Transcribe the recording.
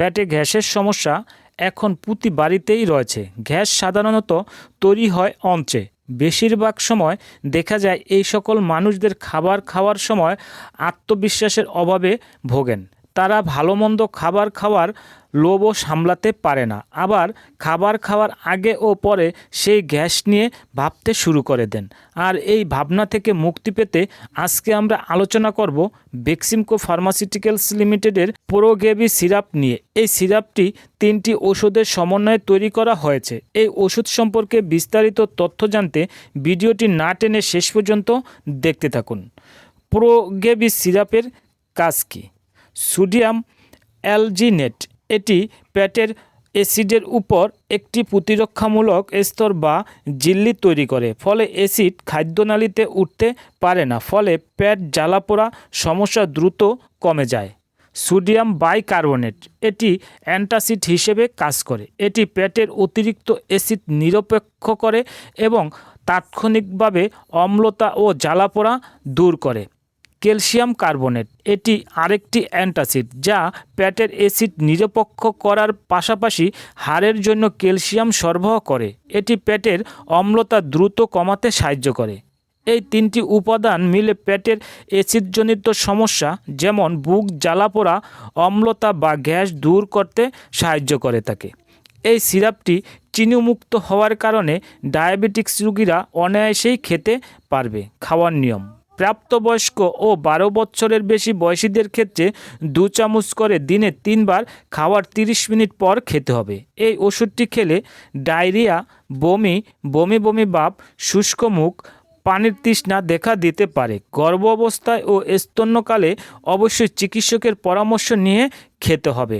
পেটে গ্যাসের সমস্যা এখন প্রতি বাড়িতেই রয়েছে। গ্যাস সাধারণত তৈরি হয় অঞ্চে বেশিরভাগ সময় দেখা যায় এই সকল মানুষদের খাবার খাওয়ার সময় আত্মবিশ্বাসের অভাবে ভোগেন। তারা ভালো মন্দ খাবার খাওয়ার লোভও সামলাতে পারে না। আবার খাবার খাওয়ার আগে ও পরে সেই গ্যাস নিয়ে ভাবতে শুরু করে দেন। আর এই ভাবনা থেকে মুক্তি পেতে আজকে আমরা আলোচনা করব বেক্সিমকো ফার্মাসিউটিক্যালস লিমিটেডের প্রোগেবি সিরাপ নিয়ে। এই সিরাপটি তিনটি ওষুধের সমন্বয়ে তৈরি করা হয়েছে। এই ওষুধ সম্পর্কে বিস্তারিত তথ্য জানতে ভিডিওটি না টেনে শেষ পর্যন্ত দেখতে থাকুন। প্রোগেবি সিরাপের কাজ কী? Sodium alginate. এটি পেটের অ্যাসিডের উপর একটি প্রতিরক্ষামূলক স্তর বা ঝিল্লি তৈরি করে, ফলে অ্যাসিড খাদ্যনালীতে উঠতে পারে না, ফলে পেট জ্বালাপোড়া সমস্যা দ্রুত কমে যায়। সোডিয়াম বাইকার্বনেট, এটি অ্যান্টাসিড হিসেবে কাজ করে। এটি পেটের অতিরিক্ত অ্যাসিড নিরপেক্ষ করে এবং তাৎক্ষণিকভাবে অম্লতা ও জ্বালাপোড়া দূর করে। ক্যালসিয়াম কার্বনেট, এটি আরেকটি অ্যান্টাসিড যা প্যাটের অ্যাসিড নিরপেক্ষ করার পাশাপাশি হাড়ের জন্য ক্যালসিয়াম সরবরাহ করে। এটি পেটের অম্লতা দ্রুত কমাতে সাহায্য করে। এই তিনটি উপাদান মিলে পেটের অ্যাসিডজনিত সমস্যা যেমন বুক, জ্বালাপোড়া, অম্লতা বা গ্যাস দূর করতে সাহায্য করে থাকে। এই সিরাপটি চিনিমুক্ত হওয়ার কারণে ডায়াবেটিক্স রোগীরা অনায়াসেই খেতে পারবে, খাওয়ার নিয়ম। প্রাপ্তবয়স্ক ও বারো বছরের বেশি বয়সীদের ক্ষেত্রে দু চামচ করে দিনে তিনবার খাওয়ার 30 মিনিট পর খেতে হবে। এই ওষুধটি খেলে ডায়রিয়া, বমি বমি বমি ভাব, শুষ্ক মুখ, পানির তৃষ্ণা দেখা দিতে পারে। গর্ভ অবস্থায় ও স্তন্যকালে অবশ্যই চিকিৎসকের পরামর্শ নিয়ে খেতে হবে।